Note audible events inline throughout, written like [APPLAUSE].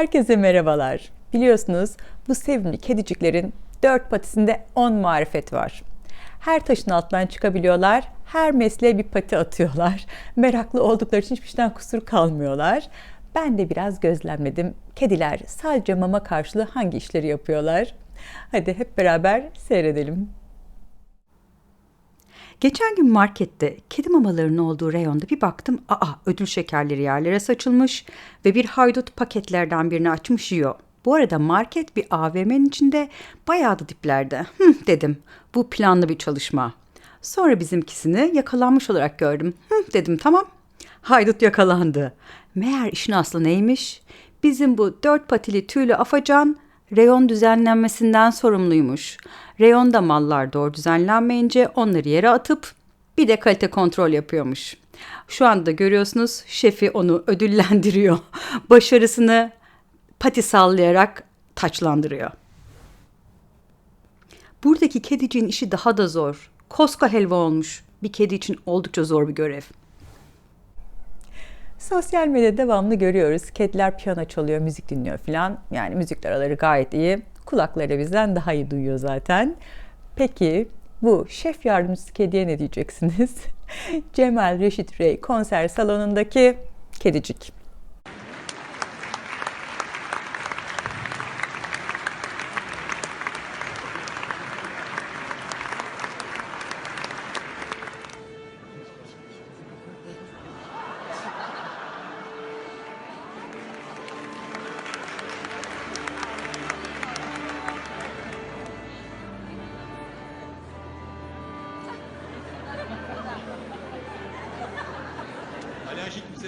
Herkese merhabalar. Biliyorsunuz bu sevimli kediciklerin dört patisinde on marifet var. Her taşın altından çıkabiliyorlar, her mesleğe bir pati atıyorlar. [LAUGHS] Meraklı oldukları için hiçbir şeyden kusur kalmıyorlar. Ben de biraz gözlemledim. Kediler sadece mama karşılığı hangi işleri yapıyorlar? Hadi hep beraber seyredelim. Geçen gün markette kedi mamalarının olduğu reyonda bir baktım. Aa ödül şekerleri yerlere saçılmış ve bir haydut paketlerden birini açmış yiyor. Bu arada market bir AVM'nin içinde bayağı da diplerde. Hı dedim bu planlı bir çalışma. Sonra bizimkisini yakalanmış olarak gördüm. Hı dedim tamam. Haydut yakalandı. Meğer işin aslı neymiş? Bizim bu dört patili tüylü afacan reyon düzenlenmesinden sorumluymuş. Reyonda mallar doğru düzenlenmeyince onları yere atıp bir de kalite kontrol yapıyormuş. Şu anda görüyorsunuz şefi onu ödüllendiriyor. [LAUGHS] Başarısını pati sallayarak taçlandırıyor. Buradaki kediciğin işi daha da zor. Koska helva olmuş. Bir kedi için oldukça zor bir görev. Sosyal medyada devamlı görüyoruz. Kediler piyano çalıyor, müzik dinliyor falan. Yani müzik araları gayet iyi. Kulakları bizden daha iyi duyuyor zaten. Peki bu şef yardımcısı kediye ne diyeceksiniz? [LAUGHS] Cemal Reşit Rey konser salonundaki kedicik.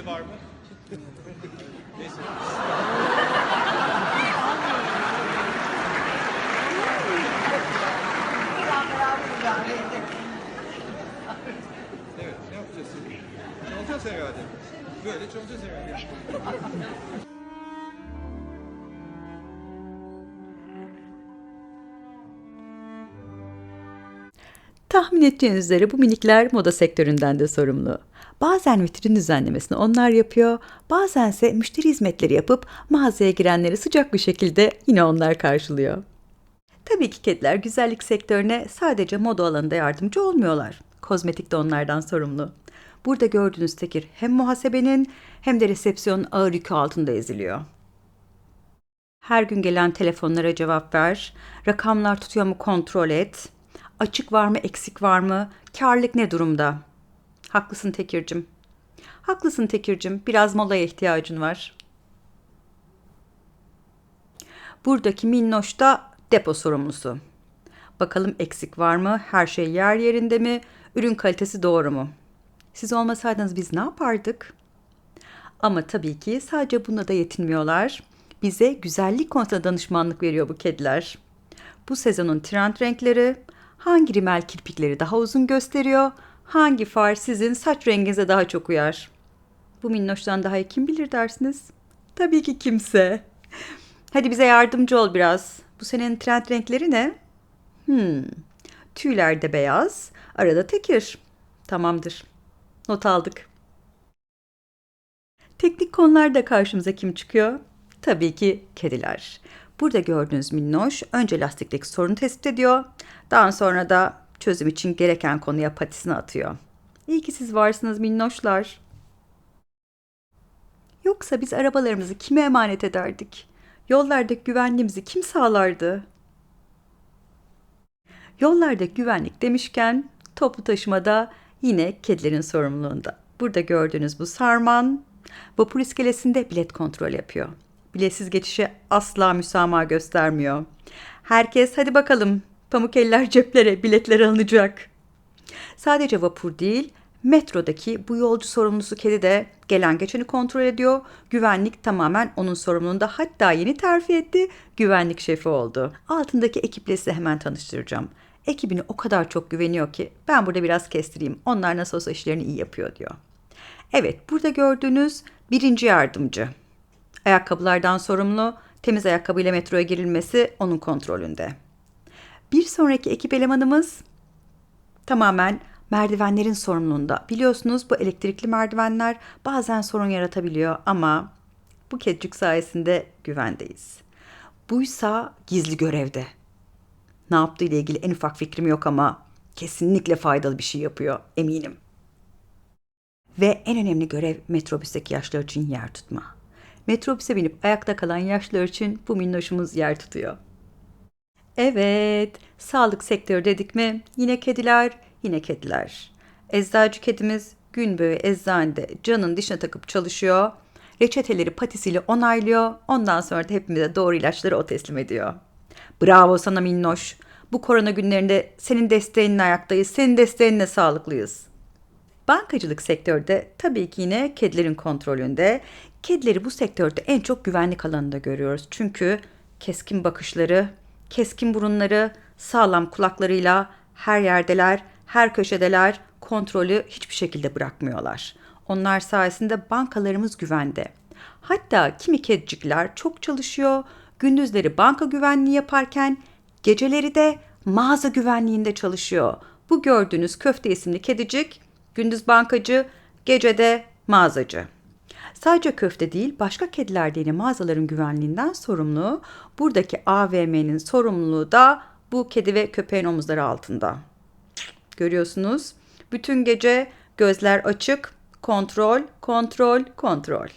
Kimse var mı? Neyse. Evet, ne yapacağız şimdi? Çalacağız herhalde. Böyle çalacağız herhalde. Tahmin edeceğiniz üzere bu minikler moda sektöründen de sorumlu. Bazen vitrin düzenlemesini onlar yapıyor, bazense müşteri hizmetleri yapıp mağazaya girenleri sıcak bir şekilde yine onlar karşılıyor. Tabii ki kediler güzellik sektörüne sadece moda alanında yardımcı olmuyorlar. Kozmetik de onlardan sorumlu. Burada gördüğünüz tekir hem muhasebenin hem de resepsiyonun ağır yükü altında eziliyor. Her gün gelen telefonlara cevap ver, rakamlar tutuyor mu kontrol et, açık var mı eksik var mı, karlık ne durumda? Haklısın Tekir'cim. Haklısın Tekir'cim, biraz molaya ihtiyacın var. Buradaki minnoş da depo sorumlusu. Bakalım eksik var mı, her şey yer yerinde mi, ürün kalitesi doğru mu? Siz olmasaydınız biz ne yapardık? Ama tabii ki sadece bununla da yetinmiyorlar. Bize güzellik konusunda danışmanlık veriyor bu kediler. Bu sezonun trend renkleri, hangi rimel kirpikleri daha uzun gösteriyor, hangi far sizin saç renginize daha çok uyar? Bu minnoştan daha iyi kim bilir dersiniz? Tabii ki kimse. Hadi bize yardımcı ol biraz. Bu senenin trend renkleri ne? Hmm. Tüylerde beyaz, arada tekir. Tamamdır. Not aldık. Teknik konularda karşımıza kim çıkıyor? Tabii ki kediler. Burada gördüğünüz minnoş önce lastikteki sorunu tespit ediyor. Daha sonra da çözüm için gereken konuya patisini atıyor. İyi ki siz varsınız minnoşlar. Yoksa biz arabalarımızı kime emanet ederdik? Yollardaki güvenliğimizi kim sağlardı? Yollardaki güvenlik demişken toplu taşımada yine kedilerin sorumluluğunda. Burada gördüğünüz bu sarman vapur iskelesinde bilet kontrol yapıyor. Biletsiz geçişe asla müsamaha göstermiyor. Herkes hadi bakalım pamuk eller ceplere biletler alınacak. Sadece vapur değil metrodaki bu yolcu sorumlusu kedi de gelen geçeni kontrol ediyor. Güvenlik tamamen onun sorumluluğunda hatta yeni terfi etti güvenlik şefi oldu. Altındaki ekiple size hemen tanıştıracağım. Ekibine o kadar çok güveniyor ki ben burada biraz kestireyim. Onlar nasıl olsa işlerini iyi yapıyor diyor. Evet burada gördüğünüz birinci yardımcı. Ayakkabılardan sorumlu, temiz ayakkabıyla metroya girilmesi onun kontrolünde. Bir sonraki ekip elemanımız tamamen merdivenlerin sorumluluğunda. Biliyorsunuz bu elektrikli merdivenler bazen sorun yaratabiliyor ama bu kedicik sayesinde güvendeyiz. Buysa gizli görevde. Ne yaptığı ile ilgili en ufak fikrim yok ama kesinlikle faydalı bir şey yapıyor eminim. Ve en önemli görev metrobüsteki yaşlılar için yer tutma. Metrobüse binip ayakta kalan yaşlılar için bu minnoşumuz yer tutuyor. Evet, sağlık sektörü dedik mi yine kediler, yine kediler. Eczacı kedimiz gün boyu eczanede canın dişine takıp çalışıyor. Reçeteleri patisiyle onaylıyor. Ondan sonra da hepimize doğru ilaçları o teslim ediyor. Bravo sana minnoş. Bu korona günlerinde senin desteğinle ayaktayız, senin desteğinle sağlıklıyız. Bankacılık sektörde tabii ki yine kedilerin kontrolünde. Kedileri bu sektörde en çok güvenlik alanında görüyoruz. Çünkü keskin bakışları, keskin burunları, sağlam kulaklarıyla her yerdeler, her köşedeler, kontrolü hiçbir şekilde bırakmıyorlar. Onlar sayesinde bankalarımız güvende. Hatta kimi kedicikler çok çalışıyor, gündüzleri banka güvenliği yaparken geceleri de mağaza güvenliğinde çalışıyor. Bu gördüğünüz köfte isimli kedicik gündüz bankacı, gecede mağazacı. Sadece köfte değil, başka kediler de yine mağazaların güvenliğinden sorumlu. Buradaki AVM'nin sorumluluğu da bu kedi ve köpeğin omuzları altında. Görüyorsunuz. Bütün gece gözler açık, kontrol, kontrol, kontrol.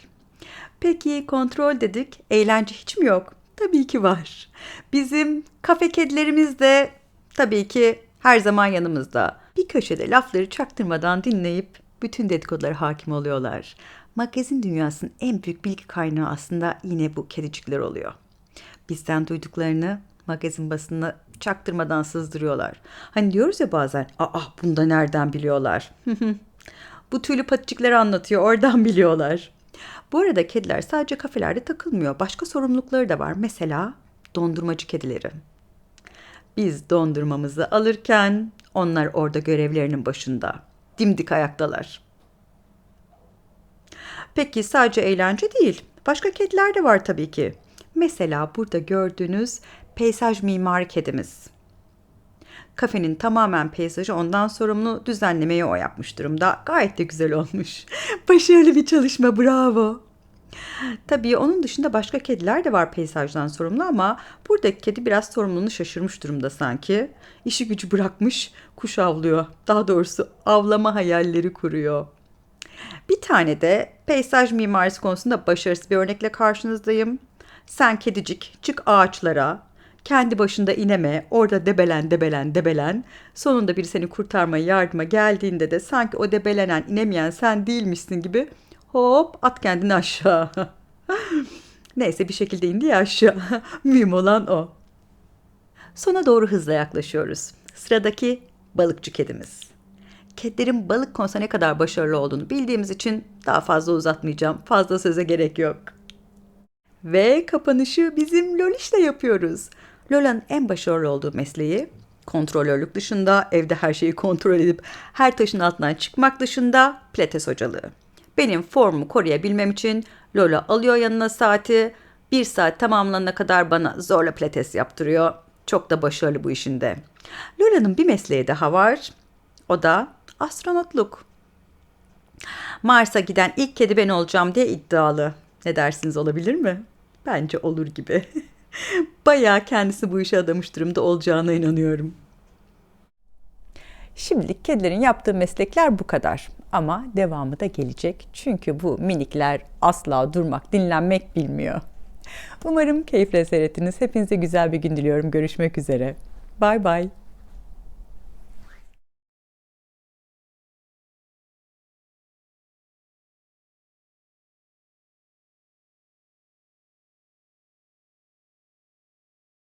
Peki kontrol dedik, eğlence hiç mi yok? Tabii ki var. Bizim kafe kedilerimiz de tabii ki her zaman yanımızda. Bir köşede lafları çaktırmadan dinleyip bütün dedikodulara hakim oluyorlar. Magazin dünyasının en büyük bilgi kaynağı aslında yine bu kedicikler oluyor. Bizden duyduklarını magazin basınına çaktırmadan sızdırıyorlar. Hani diyoruz ya bazen, aa bunu da nereden biliyorlar? [LAUGHS] bu tüylü paticikleri anlatıyor, oradan biliyorlar. Bu arada kediler sadece kafelerde takılmıyor. Başka sorumlulukları da var. Mesela dondurmacı kedileri. Biz dondurmamızı alırken onlar orada görevlerinin başında. Dimdik ayaktalar. Peki sadece eğlence değil. Başka kediler de var tabii ki. Mesela burada gördüğünüz peyzaj mimari kedimiz. Kafenin tamamen peyzajı ondan sorumlu düzenlemeyi o yapmış durumda. Gayet de güzel olmuş. [LAUGHS] Başarılı bir çalışma bravo. Tabii onun dışında başka kediler de var peyzajdan sorumlu ama buradaki kedi biraz sorumluluğunu şaşırmış durumda sanki. İşi gücü bırakmış, kuş avlıyor. Daha doğrusu avlama hayalleri kuruyor. Bir tane de peyzaj mimarisi konusunda başarısız bir örnekle karşınızdayım. Sen kedicik çık ağaçlara, kendi başında ineme, orada debelen debelen debelen. Sonunda biri seni kurtarmaya yardıma geldiğinde de sanki o debelenen inemeyen sen değilmişsin gibi hop at kendini aşağı. [LAUGHS] Neyse bir şekilde indi ya aşağı. [LAUGHS] Mühim olan o. Sona doğru hızla yaklaşıyoruz. Sıradaki balıkçı kedimiz. Kedilerin balık konusunda ne kadar başarılı olduğunu bildiğimiz için daha fazla uzatmayacağım. Fazla söze gerek yok. Ve kapanışı bizim Loliş'le yapıyoruz. Lola'nın en başarılı olduğu mesleği kontrolörlük dışında evde her şeyi kontrol edip her taşın altından çıkmak dışında pilates hocalığı. Benim formumu koruyabilmem için Lola alıyor yanına saati. Bir saat tamamlanana kadar bana zorla pilates yaptırıyor. Çok da başarılı bu işinde. Lola'nın bir mesleği daha var. O da astronotluk. Mars'a giden ilk kedi ben olacağım diye iddialı. Ne dersiniz olabilir mi? Bence olur gibi. [LAUGHS] Bayağı kendisi bu işe adamış durumda olacağına inanıyorum. Şimdilik kedilerin yaptığı meslekler bu kadar. Ama devamı da gelecek. Çünkü bu minikler asla durmak, dinlenmek bilmiyor. Umarım keyifle seyrettiniz. Hepinize güzel bir gün diliyorum. Görüşmek üzere. Bay bay.